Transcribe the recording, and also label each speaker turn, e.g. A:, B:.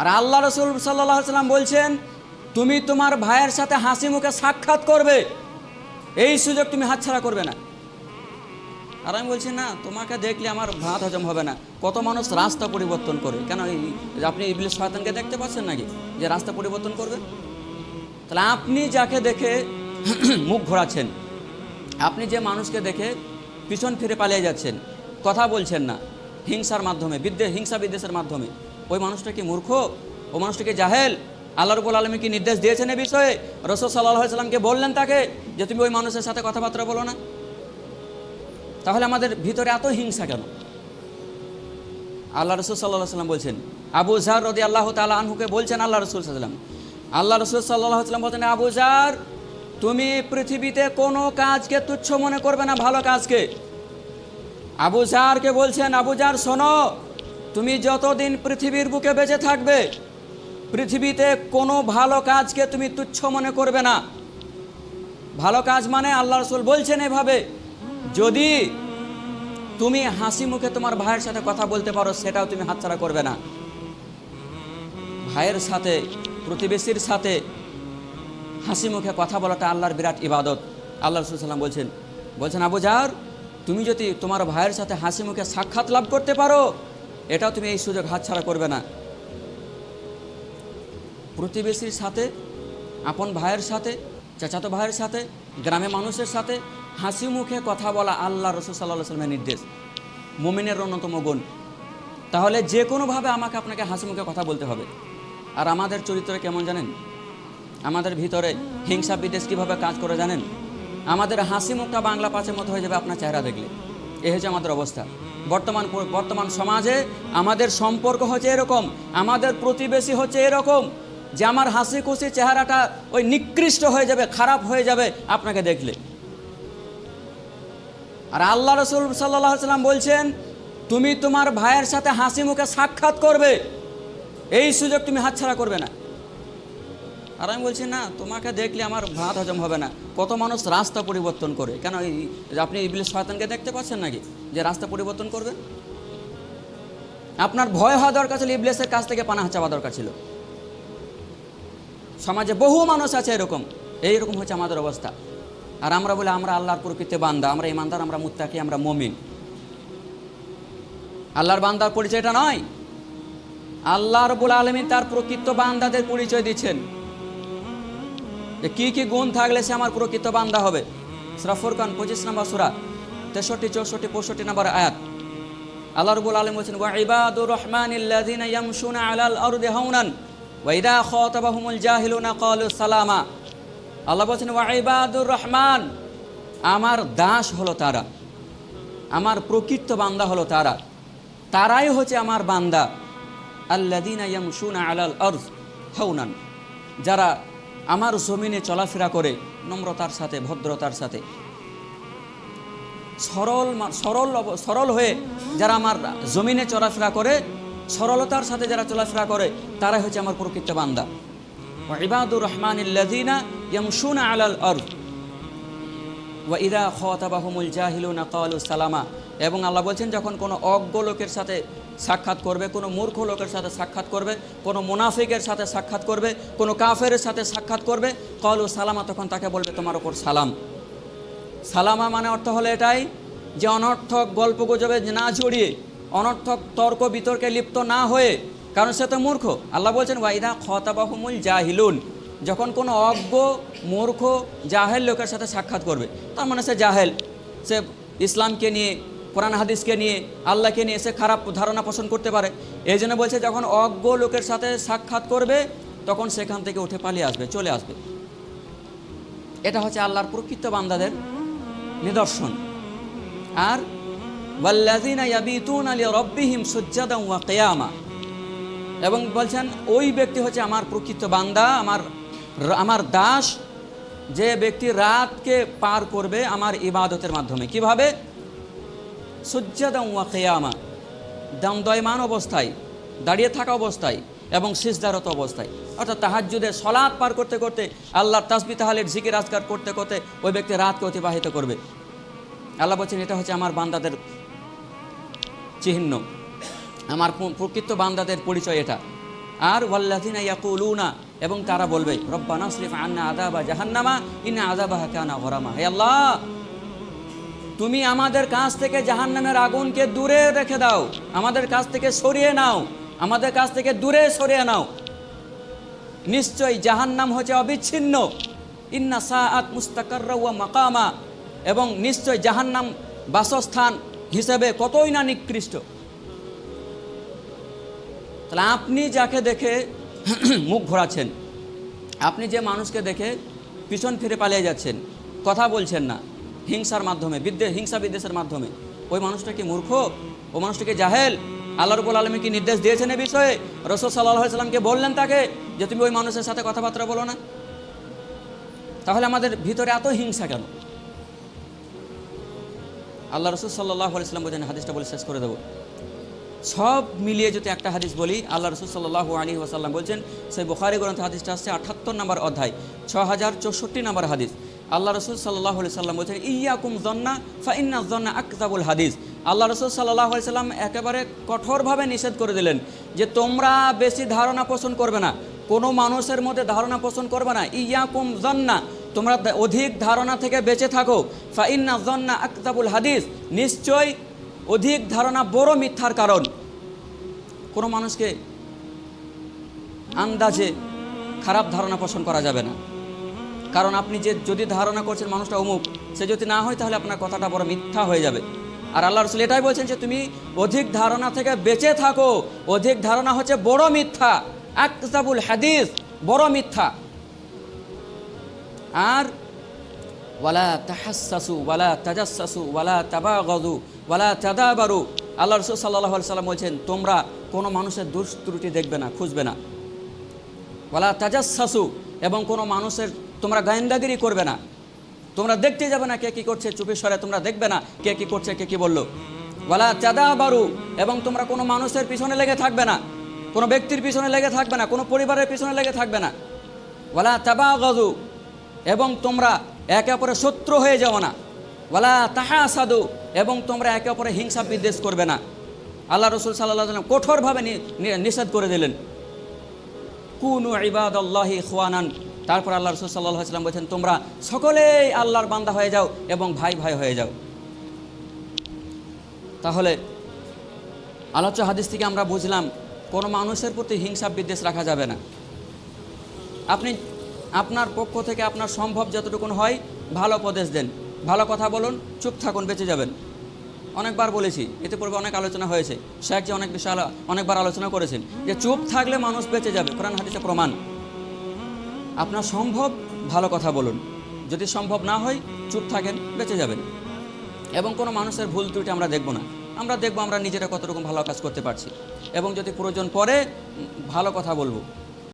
A: আর আল্লাহ রসুল সাল্লাহ সাল্লাম বলছেন, তুমি তোমার ভাইয়ের সাথে হাসি মুখে সাক্ষাৎ করবে। এই সুযোগ তুমি হাতছাড়া করবে না। আর আমি বলছি, না, তোমাকে দেখলে আমার ভাত হজম হবে না। কত মানুষ রাস্তা পরিবর্তন করে। কেন আপনি ইবলিশ শয়তানকে দেখতে পাচ্ছেন নাকি যে রাস্তা পরিবর্তন করবে? তাহলে আপনি যাকে দেখে মুখ ঘোরাচ্ছেন, আপনি যে মানুষকে দেখে পিছন ফিরে পালিয়ে যাচ্ছেন, কথা বলছেন না, হিংসার মাধ্যমে, বিদ্বে, হিংসা বিদ্বেষের মাধ্যমে ওই মানুষটা কি মূর্খ, ও মানুষটাকে জাহেল। আল্লাহ রবুল আলমী কি নির্দেশ দিয়েছেন এ বিষয়ে? রসদ সাল্লাহ সাল্লামকে বললেন তাকে যে, তুমি ওই মানুষের সাথে কথাবার্তা বলো না। তাহলে আমাদের ভিতরে এত হিংসা কেন? আল্লাহ রসুল সাল্লাহ সাল্লাম বলছেন, আবু জার রদি আল্লাহ তালা আনহুকে বলছেন আল্লাহ রসুল সাল্লাম আল্লাহ রসুল সাল্লাহ সাল্লাম বলছেন, আবু জার তুমি পৃথিবীতে কোনো কাজকে তুচ্ছ মনে করবে না ভালো কাজকে। আবু জারকে বলছেন, আবু জার শোনো তুমি যতদিন পৃথিবীর বুকে বেঁচে থাকবে, পৃথিবীতে কোনো ভালো কাজকে তুমি তুচ্ছ মনে করবে না। ভালো কাজ মানে আল্লাহ রসুল বলছেন এভাবে, যদি তুমি হাসি মুখে তোমার ভাইয়ের সাথে কথা বলতে পারো, সেটাও তুমি হাতছাড়া করবে না। ভাইয়ের সাথে, প্রতিবেশীর সাথে হাসি মুখে কথা বলাটা আল্লাহর বিরাট ইবাদত। আল্লাহ রসুল সাল্লাম বলছেন বলছেন, আবু জার তুমি যদি তোমার ভাইয়ের সাথে হাসি মুখে সাক্ষাৎ লাভ করতে পারো এটাও তুমি এই সুযোগ হাতছাড়া করবে না। প্রতিবেশীর সাথে, আপন ভাইয়ের সাথে, চাচাতো ভাইয়ের সাথে গ্রামে মানুষের সাথে হাসি মুখে কথা বলা আল্লাহ রসুল সাল্লাহ সাল্লামের নির্দেশ। মোমিনের অন্যতম গুণ। তাহলে যে কোনোভাবে আমাকে আপনাকে হাসি মুখে কথা বলতে হবে। আর আমাদের চরিত্র কেমন জানেন? আমাদের ভিতরে হিংসা বিদেশ কীভাবে কাজ করে জানেন? আমাদের হাসি মুখটা বাংলা পাঁচের মতো হয়ে যাবে আপনার চেহারা দেখলে। এ হচ্ছে আমাদের অবস্থা। বর্তমান বর্তমান সমাজে আমাদের সম্পর্ক হচ্ছে এরকম, আমাদের প্রতিবেশী হচ্ছে এরকম, যে আমার হাসি খুশি চেহারাটা ওই নিকৃষ্ট হয়ে যাবে, খারাপ হয়ে যাবে, আপনাকে দেখলে। আর আল্লাহ রসুল সাল্লাহ সাল্লাম বলছেন, তুমি তোমার ভাইয়ের সাথে হাসি মুখে সাক্ষাৎ করবে, এই সুযোগ তুমি হাতছাড়া করবে না। আর আমি বলছি, না, তোমাকে দেখলে আমার ভাত হজম হবে না। কত মানুষ রাস্তা পরিবর্তন করে। কেন এই আপনি ইবলিশ শয়তানকে দেখতে পাচ্ছেন নাকি যে রাস্তা পরিবর্তন করবে? আপনার ভয় হওয়া দরকার ছিল, ইবলিসের কাছ থেকে পানা চাওয়া দরকার ছিল। সমাজে বহু মানুষ আছে এরকম। এইরকম হচ্ছে আমাদের অবস্থা। আর আমরা বলে, আমরা আল্লাহর প্রকৃতি বান্দা। আমরা ইমানদার, আমরা মুত্তাকি, আমরা মমিন। আল্লাহর বান্দার পরিচয়টা নয়। আল্লাহ রবুল আলমিন তার প্রকৃত বান্দাদের পরিচয় দিচ্ছেন। যে কী কী গুণ থাকলে সে আমার প্রকৃত বান্দা হবে? সুরা ফুরকান, পঁচিশ নম্বর সুরা, তেষট্টি, চৌষট্টি, পঁয়ষট্টি নম্বর আয়াত। আল্লাহ রবুল আলম বলছেন, ওয়া ইবাদুর রহমান ইল্লাযিনা ইয়ামশুনা আলাল আরদি হাওনান, ওয়া ইদা খাতাবাহুমুল জাহিলুনা ক্বালু সালামা। আল্লাহ বলছেন, ওয়া রহমান, আমার দাস হলো তারা, আমার প্রকৃত বান্দা হলো তারা, তারাই হচ্ছে আমার বান্দা। আল্লাদিনা ইয়ামশুনা আলাল আরজ হাউনান যারা আমার জমিনে চলাফেরা করে নম্রতার সাথে, ভদ্রতার সাথে। সরল সরল সরল হয়ে যারা আমার জমিনে চলাফেরা করে, সরলতার সাথে যারা চলাফেরা করে, তারাই হচ্ছে আমার প্রকৃত বান্দা। ইবাদুর রহমান ইল্লাদিনা ইয়ামশুনা আলাল আরজ ওয়া ইদা খতাবাহুমুল জাহিলুনা ক্বালু সালামা। এবং আল্লাহ বলছেন, যখন কোনো অজ্ঞ লোকের সাথে সাক্ষাৎ করবে, কোনো মূর্খ লোকের সাথে সাক্ষাৎ করবে, কোনো মুনাফিকের সাথে সাক্ষাৎ করবে, কোনো কাফের সাথে সাক্ষাৎ করবে কলু সালামা তখন তাকে বলবে, তোমার ওপর সালাম। সালামা মানে অর্থ হলো এটাই যে অনর্থক গল্প গুজবে না জড়িয়ে, অনর্থক তর্ক বিতর্কে লিপ্ত না হয়ে, কারণ সে তো মূর্খ। আল্লাহ বলছেন ওয়াইদা খতাবাহুমুল জাহিলুন। যখন কোনো অজ্ঞ, মূর্খ, জাহেল লোকের সাথে সাক্ষাৎ করবে, তার মানে সে জাহেল। সে ইসলামকে নিয়ে, কোরআন হাদিসকে নিয়ে, আল্লাহকে নিয়ে সে খারাপ ধারণা পোষণ করতে পারে। এই জন্য বলছে, যখন অজ্ঞ লোকের সাথে সাক্ষাৎ করবে, তখন সেখান থেকে উঠে পালিয়ে আসবে, চলে আসবে। এটা হচ্ছে আল্লাহর প্রকৃত বান্দাদের নিদর্শন। আর এবং বলছেন, ওই ব্যক্তি হচ্ছে আমার প্রকৃত বান্দা, আমার আমার দাস যে ব্যক্তি রাতকে পার করবে আমার ইবাদতের মাধ্যমে। কীভাবে? সুজ্জাদান ওয়া কিয়ামা দমদয়মান অবস্থায়, দাঁড়িয়ে থাকা অবস্থায় এবং সিজদারত অবস্থায়। অর্থাৎ তাহাজ্জুদে সলাৎ পার করতে করতে, আল্লাহর তাসবি তাহালের জিকির আজকার করতে করতে ওই ব্যক্তি রাতকে অতিবাহিত করবে। আল্লাহ বলছেন, এটা হচ্ছে আমার বান্দাদের চিহ্ন। আমার প্রকৃত বান্দাদের পরিচয় এটা। আর ওয়াল্লাদিনা ইয়াকুলুনা এবং তারা বলবে, রব্বানা শরীফ আন্না আদাবা জাহান্নামা, ইন্না আদাবাহা কানা গরামা। হে আল্লাহ, তুমি আমাদের কাছ থেকে জাহান্নামের আগুনকে দূরে রেখে দাও, আমাদের কাছ থেকে সরিয়ে নাও, আমাদের কাছ থেকে দূরে সরিয়ে নাও। নিশ্চয়ই জাহান্নাম হচ্ছে অবিচ্ছিন্ন। ইন্না সাআত মুস্তাকাররা ওয়া মাকামা। এবং নিশ্চয় জাহান্নাম বাসস্থান হিসেবে কতই না নিকৃষ্ট। তাহলে আপনি যাকে দেখে মুখ ঘোরাচ্ছেন। আপনি যে মানুষকে দেখে পিছন ফিরে পালিয়ে যাচ্ছেন, কথা বলছেন না, হিংসার মাধ্যমে, বিদ্বে, হিংসা বিদ্বেষের মাধ্যমে, ওই মানুষটা কি মূর্খ? ও মানুষটা কি জাহেল? আল্লাহ রবুল আলমী কি নির্দেশ দিয়েছেন এ বিষয়ে? রসদ সাল্লাহ সাল্লামকে বললেন তাকে যে তুমি ওই মানুষের সাথে কথাবার্তা বলো না? তাহলে আমাদের ভিতরে এত হিংসা কেন? আল্লাহ রসুল সাল্লাহ আলাইসাল্লাম বলছেন, হাদিসটা বলে শেষ করে দেবো। সব মিলিয়ে যদি একটা হাদিস বলি, আল্লাহ রসুল সাল্লাহ আলী ওয়াসাল্লাম বলছেন সেই বুখারি গ্রন্থ হাদিসটা আসছে আঠাত্তর নম্বর অধ্যায় ছ হাজার চৌষট্টি নম্বর হাদিস। আল্লাহ রসুল সাল্লাহ আলি সাল্লাম বলছেন, ইয়াকুম জন্না ফাইন্না জন্না আকতাবুল হাদিস। আল্লাহ রসুল সাল্লাহ আলি সাল্লাম একেবারে কঠোরভাবে নিষেধ করে দিলেন যে, তোমরা বেশি ধারণা পোষণ করবে না, কোনো মানুষের মধ্যে ধারণা পোষণ করবে না। ইয়াকুম জন্না, তোমরা অধিক ধারণা থেকে বেঁচে থাকো। ফাইন্না জন্না আকতাবুল হাদিস। নিশ্চয় অধিক ধারণা বড় মিথ্যার কারণ। কোনো মানুষকে আন্দাজে খারাপ ধারণা পোষণ করা যাবে না। কারণ আপনি যে যদি ধারণা করছেন মানুষটা অমুক, সে যদি না হয় তাহলে আপনার কথাটা বড় মিথ্যা হয়ে যাবে। আর আল্লাহ রসুল এটাই বলছেন যে তুমি অধিক ধারণা থেকে বেঁচে থাকো। অধিক ধারণা হচ্ছে বড় মিথ্যা। আকজাবুল হাদিস, বড় মিথ্যা। আর ওয়ালা তাহাসু ওয়ালা তাজাসু ওয়ালা তাবাগদু ওয়ালা তাদাবারু। আল্লাহ রসুল সাল্লাহ সাল্লাম বলছেন, তোমরা কোনো মানুষের দুষ ত্রুটি দেখবে না, খুঁজবে না। ওয়ালা তাজাসু এবং কোনো মানুষের তোমরা গায়েন্দাগিরি করবে না। তোমরা দেখতে যাবে না কে কী করছে চুপে সরে তোমরা দেখবে না কে কী করছে, কে কী বলল। ওয়ালা চাদা বারু এবং তোমরা কোনো মানুষের পিছনে লেগে থাকবে না। কোনো ব্যক্তির পিছনে লেগে থাকবে না, কোনো পরিবারের পিছনে লেগে থাকবে না। ওয়ালা তাবা গজু এবং তোমরা একে অপরের শত্রু হয়ে যাও না। ওয়ালা তাহা সাধু এবং তোমরা একে অপরে হিংসা বিদ্বেষ করবে না। আল্লাহ রসুল সাল্লাহ সাল্লাম কঠোরভাবে নিষেধ করে দিলেন। কুনু ইবাদ আল্লাহি খোয়ানান তারপর আল্লাহ রসুল সাল্লাহ সাল্লাম বলছেন, তোমরা সকলেই আল্লাহর বান্দা হয়ে যাও এবং ভাই ভাই হয়ে যাও। তাহলে আলোচ্য হাদিস থেকে আমরা বুঝলাম, কোনো মানুষের প্রতি হিংসা বিদ্বেষ রাখা যাবে না। আপনি, আপনার পক্ষ থেকে আপনার সম্ভব যতটুকুন হয়, ভালো উপদেশ দেন। ভালো কথা বলুন চুপ থাকুন বেঁচে যাবেন। অনেকবার বলেছি এতে পূর্বে অনেক আলোচনা হয়েছে। শেখ যে অনেক বিশাল অনেকবার আলোচনা করেছেন। যে চুপ থাকলে মানুষ বেঁচে যাবে কোরআন হাদিসে প্রমাণ। আপনার সম্ভব ভালো কথা বলুন। যদি সম্ভব না হয় চুপ থাকেন বেঁচে যাবেন। এবং কোনো মানুষের ভুল ত্রুটি আমরা দেখব না। আমরা দেখব আমরা নিজেরা কতটুকু ভালো কাজ করতে পারছি। এবং যদি প্রয়োজন উম, ভালো কথা বলব।